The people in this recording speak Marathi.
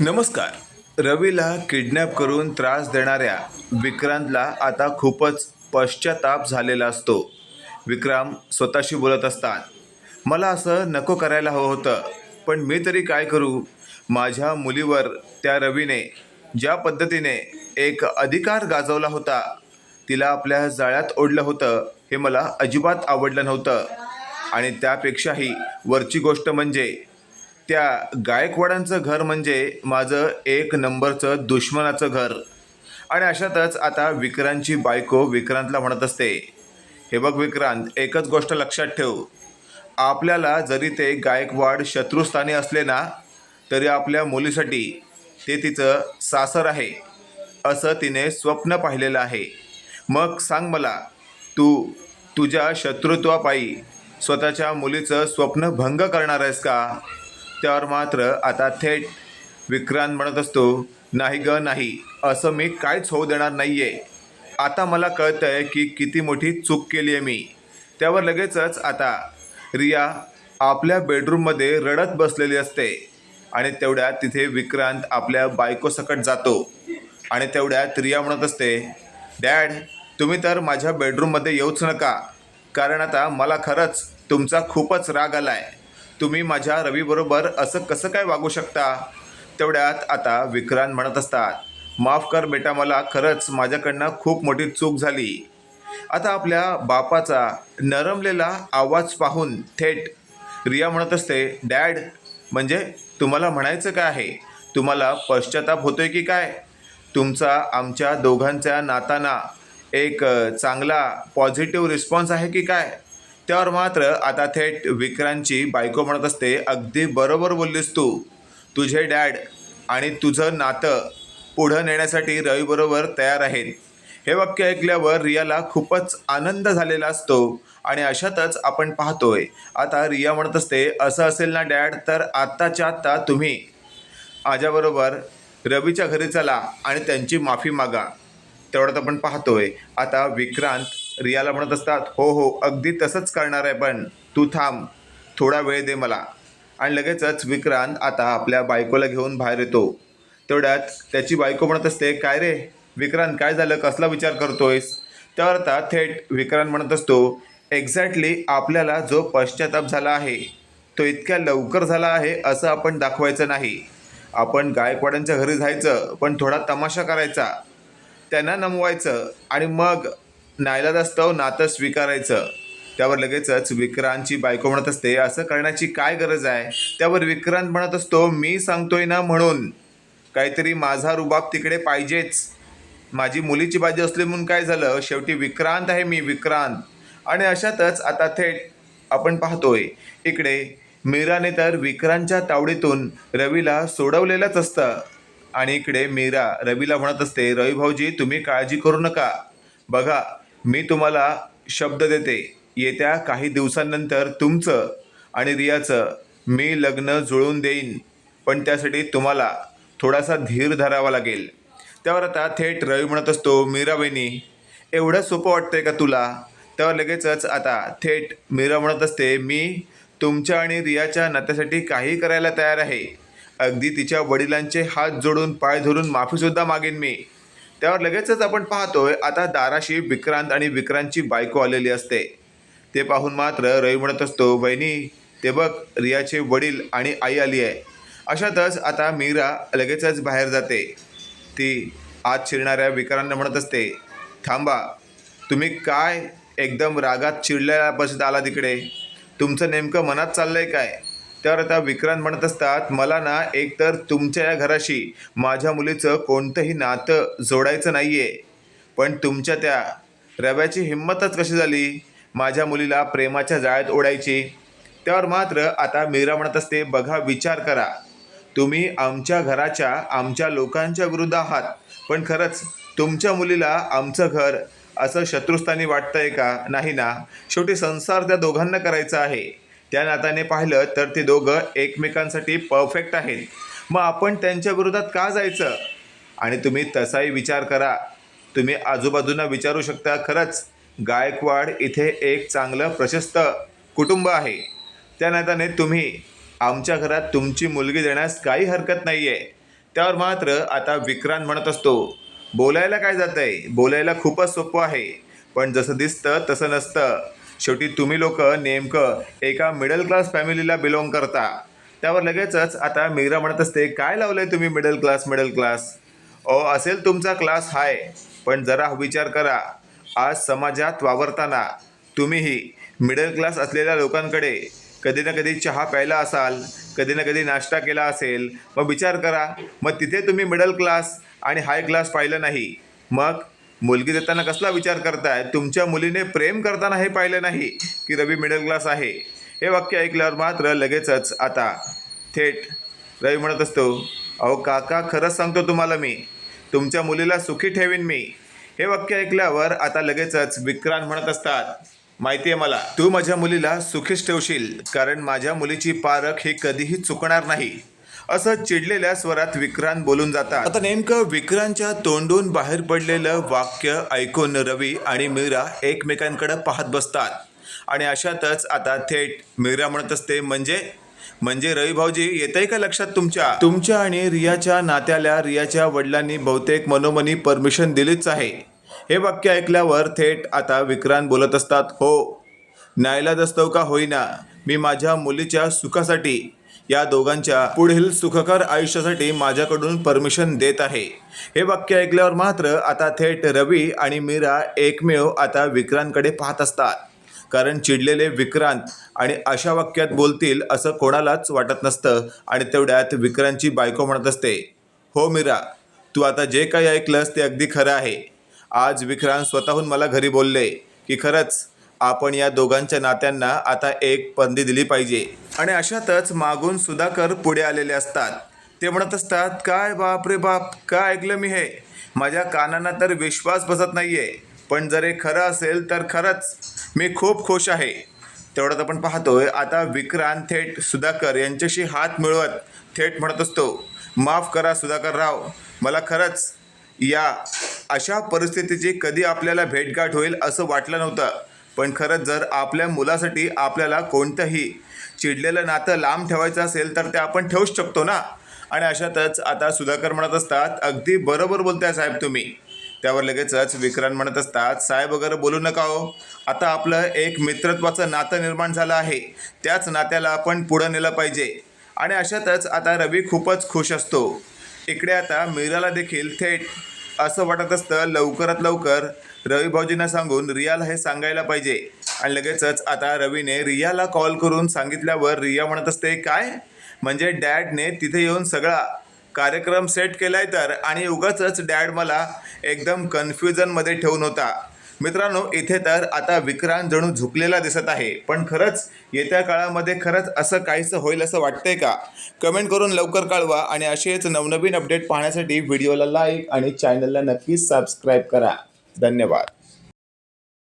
नमस्कार. रवीला किडनॅप करून त्रास देणाऱ्या विक्रांतला आता खूपच पश्चाताप झालेला असतो. विक्रम स्वतःशी बोलत असतात. मला असं नको करायला हवं होतं पण मी तरी काय करू? माझ्या मुलीवर त्या रवीने ज्या पद्धतीने एक अधिकार गाजवला होता तिला आपल्या जाळ्यात ओढलं होतं हे मला अजिबात आवडलं नव्हतं. आणि त्यापेक्षाही वरची गोष्ट म्हणजे त्या गायकवाडांचं घर म्हणजे माझं एक नंबरचं दुश्मनाचं घर. आणि अशातच आता विक्रांतची बायको विक्रांतला म्हणत असते हे बघ विक्रांत एकच गोष्ट लक्षात ठेव. आपल्याला जरी ते गायकवाड शत्रुस्थानी असले ना तरी आपल्या मुलीसाठी ते तिचं सासर आहे असं तिने स्वप्न पाहिलेलं आहे. मग सांग मला तू तुझ्या शत्रुत्वापायी स्वतःच्या मुलीचं स्वप्न भंग करणार आहेस का? त्यावर मात्र आता थेट विक्रांत म्हणत असतो नाही ग नाही. असं मी काहीच होऊ देणार नाही आहे आता मला कळतं आहे की किती मोठी चूक केली आहे मी. त्यावर लगेचच आता रिया आपल्या बेडरूममध्ये रडत बसलेली असते आणि तेवढ्यात तिथे विक्रांत आपल्या बायकोसकट जातो. आणि तेवढ्यात रिया म्हणत असते डॅड तुम्ही तर माझ्या बेडरूममध्ये येऊच नका. कारण आता मला खरंच तुमचा खूपच राग आला आहे तुम्ही माझ्या रवीबरोबर असं कसं काय वागू शकता? तेवढ्यात आता विक्रांत म्हणत असतात माफ कर बेटा मला खरंच माझ्याकडनं खूप मोठी चूक झाली. आता आपल्या बापाचा नरमलेला आवाज पाहून थेट रिया म्हणत असते डॅड म्हणजे तुम्हाला म्हणायचं काय आहे? तुम्हाला पश्चाताप होतोय की काय? तुमचा आमच्या दोघांच्या नाताना एक चांगला पॉझिटिव्ह रिस्पॉन्स आहे की काय? त्यावर मात्र आता थेट विक्रांतची बायको म्हणत असते अगदी बरोबर बोललीस तू. तुझे डॅड आणि तुझं नातं पुढं नेण्यासाठी रवीबरोबर तयार आहेत. हे वाक्य ऐकल्यावर रियाला खूपच आनंद झालेला असतो आणि अशातच आपण पाहतोय आता रिया म्हणत असते असं असेल ना डॅड तर आत्ताच्या आत्ता तुम्ही माझ्याबरोबर रवीच्या घरी चला आणि त्यांची माफी मागा. तेवढ्यात आपण पाहतोय आता विक्रांत रियाला म्हणत असतात हो हो अगदी तसंच करणार आहे पण तू थांब थोडा वेळ दे मला. आणि लगेचच विक्रांत आता आपल्या बायकोला घेऊन बाहेर येतो. तेवढ्यात त्याची बायको म्हणत असते काय रे विक्रांत काय झालं? कसला विचार करतोयस? त्यावर आता थेट विक्रांत म्हणत असतो एक्झॅक्टली आपल्याला जो पश्चाताप झाला आहे तो इतक्या लवकर झाला आहे असं आपण दाखवायचं नाही. आपण गायकवाड्यांच्या घरी जायचं पण थोडा तमाशा करायचा. त्यांना नमवायचं आणि मग नाईलाजास्तव नातं स्वीकारायचं. त्यावर लगेचच विक्रांतची बायको म्हणत असते असं करण्याची काय गरज आहे? त्यावर विक्रांत म्हणत असतो मी सांगतोय ना म्हणून. काहीतरी माझा रुबाब तिकडे पाहिजेच. माझी मुलीची बाजी असली म्हणून काय झालं? शेवटी विक्रांत आहे मी विक्रांत. आणि अशातच आता थेट आपण पाहतोय इकडे मीराने तर विक्रांतच्या तावडीतून रवीला सोडवलेलंच असतं. आणि इकडे मीरा रवीला म्हणत असते रवी भाऊजी तुम्ही काळजी करू नका. बघा मी तुम्हाला शब्द देते. येत्या काही दिवसांनंतर तुमचं आणि रियाचं मी लग्न जुळवून देईन. पण त्यासाठी तुम्हाला थोडासा धीर धरावा लागेल. त्यावर आता थेट रवी म्हणत असतो मीराबहिणी एवढं सोपं वाटतंय का तुला? त्यावर लगेचच आता थेट मीरा म्हणत असते मी तुमच्या आणि रियाच्या नात्यासाठी काही करायला तयार आहे. अगदी तिच्या वडिलांचे हात जोडून पाय धरून माफीसुद्धा मागेन मी. त्यावर लगेचच आपण पाहतोय आता दाराशी विक्रांत आणि विक्रांतची बायको आलेली असते. ते पाहून मात्र रवी म्हणत असतो बहिणी ते बघ रियाचे वडील आणि आई आली आहे. अशातच आता मीरा लगेचच बाहेर जाते. ती आत शिरणाऱ्या विक्रांना म्हणत असते थांबा तुम्ही काय एकदम रागात चिडलेला बसत आला तिकडे तुमचं नेमकं मनात चाललं आहे काय? तर आता विक्रांत म्हणत असतात मला ना एकतर तुमच्या या घराशी माझ्या मुलीचं कोणतंही नातं जोडायचं नाही आहे पण तुमच्या त्या रव्याची हिंमतच कशी झाली? माझ्या मुलीला प्रेमाच्या जाळ्यात ओढायची. त्यावर मात्र आता मीरा म्हणत असते बघा विचार करा. तुम्ही आमच्या घराच्या आमच्या लोकांच्या विरुद्ध आहात. पण खरंच तुमच्या मुलीला आमचं घर असं शत्रुस्थानी वाटतंय का? नाही ना. शेवटी संसार त्या दोघांना करायचा आहे. त्या नात्याने पाहिलं तर ते दोघं एकमेकांसाठी परफेक्ट आहेत. मग आपण त्यांच्या विरोधात का जायचं? आणि तुम्ही तसाही विचार करा. तुम्ही आजूबाजूंना विचारू शकता. खरंच गायकवाड इथे एक चांगलं प्रशस्त कुटुंब आहे. त्या नात्याने तुम्ही आमच्या घरात तुमची मुलगी देण्यास काही हरकत नाही आहे त्यावर मात्र आता विक्रांत म्हणत असतो बोलायला काय जातंय? बोलायला खूपच सोपं आहे. पण जसं दिसतं तसं नसतं. शेवटी तुम्ही लोक नेमकं एका मिडल क्लास फॅमिलीला बिलॉंग करता. त्यावर लगेचच आता मीरा म्हणत असते काय लावलंय तुम्ही मिडल क्लास मिडल क्लास ओ असेल तुमचा क्लास हाय पण जरा विचार करा. आज समाजात वावरताना तुम्हीही मिडल क्लास असलेल्या लोकांकडे कधी ना कधी चहा प्यायला असाल कधी ना कधी नाश्ता केला असेल मग विचार करा. मग तिथे तुम्ही मिडल क्लास आणि हाय क्लास पाहिलं नाही. मग मुलगी देताना कसला विचार करताय? तुमच्या मुलीने प्रेम करताना हे पाहिलं नाही की रवी मिडल क्लास आहे. हे वाक्य ऐकल्यावर मात्र लगेचच आता थेट रवी म्हणत असतो अहो काका खरंच सांगतो तुम्हाला मी. तुमच्या मुलीला सुखी ठेवीन मी. हे वाक्य ऐकल्यावर आता लगेचच विक्रांत म्हणत असतात माहिती आहे मला तू माझ्या मुलीला सुखीच ठेवशील कारण माझ्या मुलीची पारख ही कधीही चुकणार नाही. असं चिडलेल्या स्वरात विक्रांत बोलून जातात. आता नेमकं विक्रांतच्या तोंडून बाहेर पडलेलं वाक्य ऐकून रवी आणि मीरा एकमेकांकडे पाहत बसतात. आणि अशातच आता थेट मीरा म्हणत असते म्हणजे? म्हणजे रवी भाऊजी येतंय का लक्षात तुमच्या? तुमच्या आणि रियाच्या नात्याला रियाच्या वडिलांनी बहुतेक मनोमनी परमिशन दिलीच आहे. हे वाक्य ऐकल्यावर थेट आता विक्रांत बोलत असतात हो नाईलाज असतो का होईना? मी माझ्या मुलीच्या सुखासाठी या दोघांच्या पुढील सुखकर आयुष्यासाठी माझ्याकडून परमिशन देत आहे. हे वाक्य ऐकल्यावर मात्र आता थेट रवी आणि मीरा एकमेव आता विक्रांतकडे पाहत असतात. कारण चिडलेले विक्रांत आणि अशा वाक्यात बोलतील असं कोणालाच वाटत नसतं आणि तेवढ्यात विक्रांतची बायको म्हणत असते हो मीरा तू आता जे काही ऐकलंस ते अगदी खरं आहे. आज विक्रांत स्वतःहून मला घरी बोलले की खरंच आपण या दोघांच्या नात्यांना आता एक पंदी दिली पाहिजे. आणि अशातच मागून सुधाकर पुढे आलेले असतात. ते म्हणत असतात काय बाप रे बाप काय ऐकलं मी हे? माझ्या कानांना तर विश्वास बसत नाहीये. पण जर हे खरं असेल तर खरंच मी खूप खुश आहे. तेवढ्यात आपण पाहतोय आता विक्रांत थेट सुधाकर यांच्याशी हात मिळवत थेट म्हणत असतो माफ करा सुधाकर राव मला खरंच या अशा परिस्थितीची कधी आपल्याला भेटगाठ होईल असं वाटलं नव्हतं. पण खरंच जर आपल्या मुलासाठी आपल्याला कोणतंही चिडलेलं नातं लांब ठेवायचं असेल तर ते आपण ठेवूच शकतो ना? आणि अशातच आता सुधाकर म्हणत असतात अगदी बरोबर बोलताय साहेब तुम्ही. त्यावर लगेचच विक्रांत म्हणत असतात साहेब वगैरे बोलू नका हो. आता आपलं एक मित्रत्वाचं नातं निर्माण झालं आहे. त्याच नात्याला आपण पुढं नेलं पाहिजे. आणि अशातच आता रवी खूपच खुश असतो. इकडे आता मीराला देखील थेट असं वाटत असतं लवकरात लवकर रवी भाऊजींना सांगून रियाला हे सांगायला पाहिजे. आणि लगेचच आता रवीने रियाला कॉल करून सांगितल्यावर रिया म्हणत असते काय? म्हणजे डॅडने तिथे येऊन सगळा कार्यक्रम सेट केलाय तर? आणि उगाच डॅड मला एकदम कन्फ्युजनमध्ये ठेवून होता. मित्रांनो इथे तर आता विक्रांत जणू झुकलेला दिसत आहे. पण खरंच येत्या काळामध्ये खरंच असं काहीसं होईल असं वाटतंय का? कमेंट करून लवकर कळवा आणि असेच नवनवीन अपडेट पाहण्यासाठी व्हिडिओला लाईक आणि चॅनलला नक्कीच सबस्क्राईब करा. धन्यवाद.